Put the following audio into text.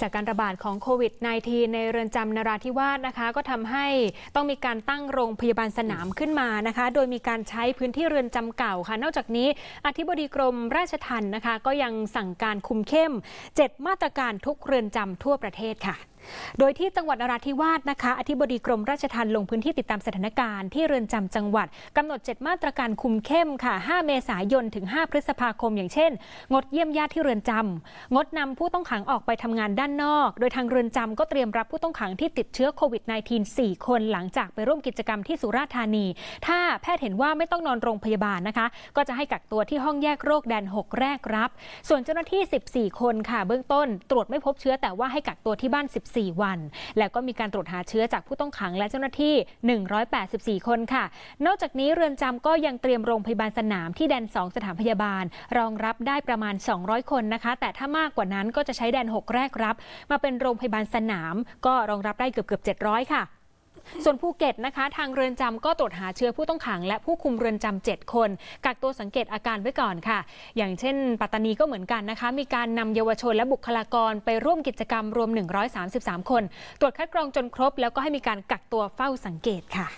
จากการระบาดของโควิด -19 ในเรือนจำนราธิวาสนะคะ ก็ทำให้ต้องมีการตั้งโรงพยาบาลสนามขึ้นมานะคะ โดยมีการใช้พื้นที่เรือนจำเก่าค่ะ นอกจากนี้อธิบดีกรมราชทัณฑ์นะคะ ก็ยังสั่งการคุมเข้ม 7 มาตรการทุกเรือนจำทั่วประเทศค่ะ โดยที่จังหวัดนราธิวาสนะคะ อธิบดีกรมราชทัณฑ์ลงพื้นที่ติดตามสถานการณ์ที่เรือนจำจังหวัดกำหนด 7 มาตรการคุมเข้มค่ะ 5 เมษายนถึง 5 พฤษภาคม อย่างเช่น งดเยี่ยมญาติที่เรือนจำงดนำผู้ต้องขังออกไปทำงานด้านนอก โดยทางเรือนจำก็เตรียมรับผู้ต้องขังที่ติดเชื้อโควิด -19 4 คนหลังจากไปร่วมกิจกรรมที่สุราษฎร์ธานี ถ้าแพทย์เห็นว่าไม่ต้องนอนโรงพยาบาลนะคะ ก็จะให้กักตัวที่ห้องแยกโรคแดน 6 แรกรับ ส่วนเจ้าหน้าที่ 14 คนค่ะ เบื้องต้น ตรวจไม่พบเชื้อแต่ว่าให้กักตัวที่บ้าน 14 4 วัน แล้วก็มีการตรวจหาเชื้อจากผู้ต้องขังและเจ้าหน้าที่ 184 คนค่ะ นอกจากนี้เรือนจำก็ยังเตรียมโรงพยาบาลสนามที่แดน 2 สถานพยาบาล รองรับได้ประมาณ 200 คนนะคะ แต่ถ้ามากกว่านั้นก็จะใช้แดน 6 แรกรับ มาเป็นโรงพยาบาลสนาม ก็รองรับได้เกือบเกือบ700 ค่ะ ส่วนภูเก็ตนะคะ ทางเรือนจำก็ตรวจหาเชื้อผู้ต้องขัง และผู้คุมเรือนจำ7คน กักตัวสังเกตอาการไว้ก่อนค่ะ อย่างเช่น ปัตตานีก็เหมือนกันนะคะ มีการนำเยาวชนและบุคลากรไปร่วมกิจกรรมรวม 133 คน ตรวจคัดกรองจนครบ แล้วก็ให้มีการกักตัวเฝ้าสังเกตค่ะ